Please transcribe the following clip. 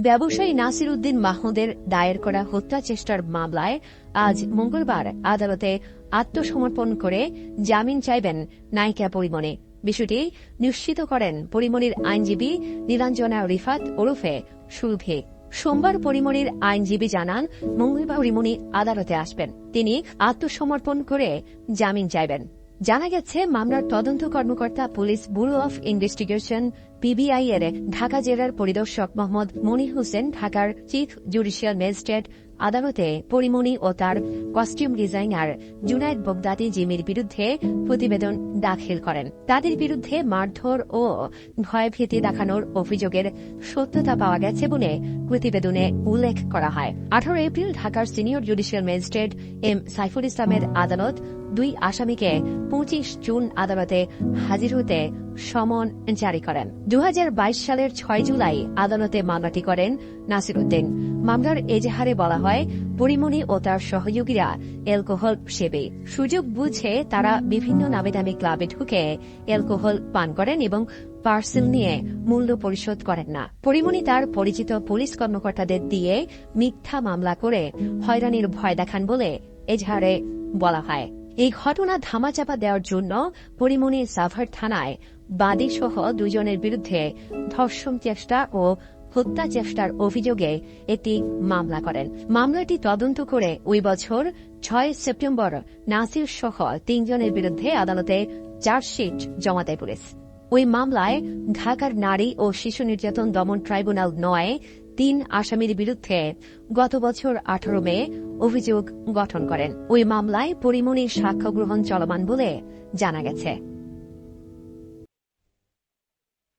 ব্যবসায়ী নাসির উদ্দিন মাহমুদের দায়ের করা হত্যা চেষ্টার মামলায় আজ মঙ্গলবার আদালতে আত্মসমর্পণ করে জামিন চাইবেন নায়িকা পরিমণি। বিষয়টি নিশ্চিত করেন পরিমণির আইনজীবী নীলাঞ্জনা রিফাত ওরফে সুরভি সোমবার পরিমণির আইনজীবী জানান, মঙ্গলবার পরিমণি আদালতে আসবেন। তিনি আত্মসমর্পণ করে জামিন চাইবেন। জানা গেছে, মামলার তদন্ত কর্মকর্তা police bureau of investigation PBI এর ঢাকা জেলার পরিদর্শক মোহাম্মদ মনি হোসেন, ঢাকার চিফ জুডিশিয়াল ম্যাজিস্ট্রেট আদালতে পরিমণি ও তার কস্টিউম ডিজাইনার জুনায়দ বগদাদি জিমির বিরুদ্ধে প্রতিবেদন দাখিল করেন। তাদের বিরুদ্ধে মারধর ও ভয়ভীতি দেখানোর অভিযোগের সত্যতা পাওয়া গেছে বলে প্রতিবেদনে উল্লেখ করা হয়। আঠারো এপ্রিল ঢাকার senior judicial magistrate M Saiful ইসলামের আদালত দুই আসামিকে পঁচিশ জুন আদালতে হাজির হতে সমন জারি করেন। দু হাজার বাইশ সালের ছয় জুলাই আদালতে মামলাটি করেন নাসির উদ্দিন মামলার এজাহারে বলা হয় পরিমণি ও তার সহযোগীরা অ্যালকোহল সেবে। সুযোগ বুঝে তারা বিভিন্ন নামে দামি ক্লাবে ঢুকে অ্যালকোহল পান করেন এবং পার্সেল নিয়ে মূল্য পরিশোধ করেন না। পরিমণি তার পরিচিত পুলিশ কর্মকর্তাদের দিয়ে মিথ্যা মামলা করে হয়রানির ভয় দেখান বলে এজাহারে বলা হয়। এই ঘটনা ধামাচাপা দেওয়ার জন্য পরিমণি সাভার থানায় বাদী সহ দুজনের বিরুদ্ধে ধর্ষণ চেষ্টা ও হত্যা চেষ্টার অভিযোগে একটি মামলা করেন। মামলাটি তদন্ত করে ওই বছর ছয় সেপ্টেম্বর নাসির সহ তিনজনের বিরুদ্ধে আদালতে চার্জশিট জমা দেয় পুলিশ। ওই মামলায় ঢাকার নারী ও শিশু নির্যাতন দমন ট্রাইব্যুনাল নয় তিন আসামির বিরুদ্ধে গত বছর আঠারো মে অভিযোগ গঠন করেন। ওই মামলায় পরিমণির সাক্ষ্য গ্রহণ চলমান বলে জানা গেছে।